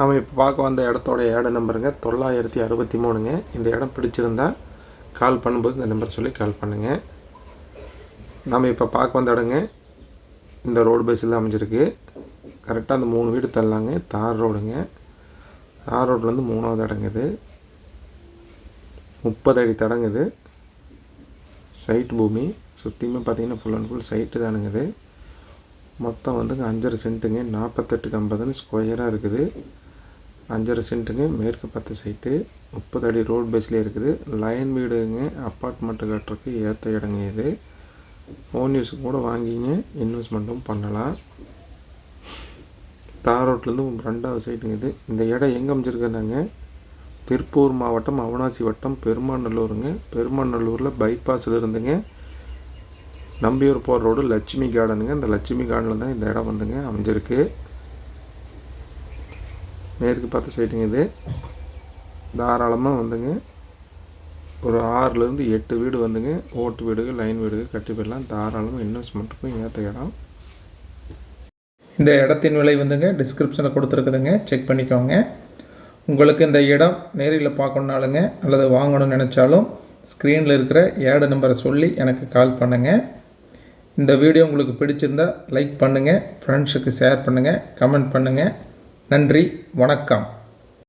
நம்ம இப்போ பார்க்க வந்த இடத்தோட இட நம்பருங்க. தொள்ளாயிரத்தி அறுபத்தி மூணுங்க. இந்த இடம் பிடிச்சிருந்தா கால் பண்ணும்போது இந்த நம்பர் சொல்லி கால் பண்ணுங்கள் நம்ம இப்போ பார்க்க வந்த இடங்க இந்த ரோடு பஸ்ஸில் அமைஞ்சிருக்கு. கரெக்டாக அந்த மூணு வீடு தள்ளாங்க. தார் ரோடுங்க. தார் ரோட்லேருந்து மூணாவது இடங்குது முப்பது அடி தடங்குது சைட் பூமி. சுற்றியுமே பார்த்தீங்கன்னா ஃபுல் அண்ட் ஃபுல் சைட்டு தானுங்குது மொத்தம் வந்துங்க அஞ்சரை சென்ட்டுங்க நாற்பத்தெட்டுக்கு ஐம்பதுன்னு ஸ்கொயராக இருக்குது. அஞ்சரை சென்ட்டுங்க மேற்கு பத்து சைட்டு முப்பது அடி ரோட் பேஸ்லேயே இருக்குது. லைன் வீடுங்க அப்பார்ட்மெண்ட்டு கட்டுறதுக்கு ஏற்ற இடங்க இது. ஓன் யூஸுக்கு கூட வாங்கிங்க இன்வெஸ்ட்மெண்ட்டும் பண்ணலாம். தார் ரோட்லேருந்து ரெண்டாவது சைட்டுங்க இது. இந்த இடம் எங்கே அமைஞ்சிருக்குன்னாங்க திருப்பூர் மாவட்டம் அவனாசி வட்டம் பெருமாநல்லூருங்க. பெருமாநல்லூரில் பைபாஸில் இருந்துங்க. நம்பியூர் போகிற ரோடு லட்சுமி கார்டனுங்க இந்த லட்சுமி கார்டனில் தான் இந்த இடம் வந்துங்க அமைஞ்சிருக்கு. மேற்கு பார்த்த சைட்டுங்க இது. தாராளமாக வந்துங்க. ஒரு ஆறுலேருந்து எட்டு வீடு வந்துங்க. ஓட்டு வீடுகள் லைன் வீடுகள் கட்டி போயிடலாம். தாராளமாக இன்வெஸ்ட்மெண்ட்டுக்கும் ஏற்ற இடம். இந்த இடத்தின் விலை வந்துங்க. டிஸ்கிரிப்ஷனில் கொடுத்துருக்குதுங்க. செக் பண்ணிக்கோங்க. உங்களுக்கு இந்த இடம் நேரில் பார்க்கணுனாலுங்க அல்லது வாங்கணும்னு நினச்சாலும் ஸ்க்ரீனில் இருக்கிற ஏடு நம்பரை சொல்லி எனக்கு கால் பண்ணுங்கள் இந்த வீடியோ உங்களுக்கு பிடிச்சிருந்தா லைக் பண்ணுங்கள் ஃப்ரெண்ட்ஸுக்கு ஷேர் பண்ணுங்கள் கமெண்ட் பண்ணுங்கள் நன்றி வணக்கம்.